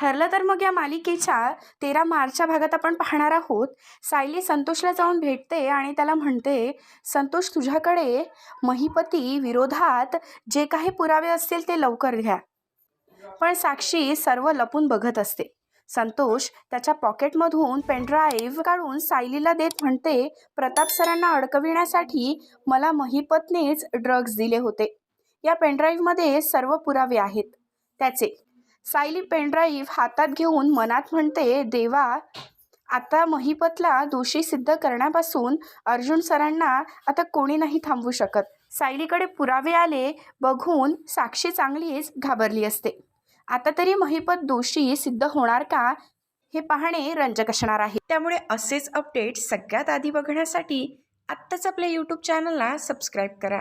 ठरलं तर मग या मालिकेच्या तेरा मार्चच्या भागात आपण पाहणार आहोत. सायली संतोषला जाऊन भेटते आणि त्याला म्हणते संतोष तुझ्याकडे महिपती विरोधात जे काही पुरावे असतील ते लवकर घ्या. पण साक्षी सर्व लपून बघत असते. संतोष त्याच्या पॉकेटमधून पेनड्राईव्ह काढून सायलीला देत म्हणते प्रताप सरांना अडकविण्यासाठी मला महिपतनेच ड्रग्ज दिले होते. या पेनड्राईव्हमध्ये सर्व पुरावे आहेत. त्याचे सायली पेनड्राईव्ह हातात घेऊन मनात म्हणते देवा आता महिपतला दोषी सिद्ध करण्यापासून अर्जुन सरांना आता कोणी नाही थांबवू शकत. सायलीकडे पुरावे आले बघून साक्षी चांगलीच घाबरली असते. आता तरी महिपत दोषी सिद्ध होणार का हे पाहणे रंजक असणार आहे. त्यामुळे असेच अपडेट सगळ्यात आधी बघण्यासाठी आत्ताच आपल्या यूट्यूब चॅनलला सबस्क्राईब करा.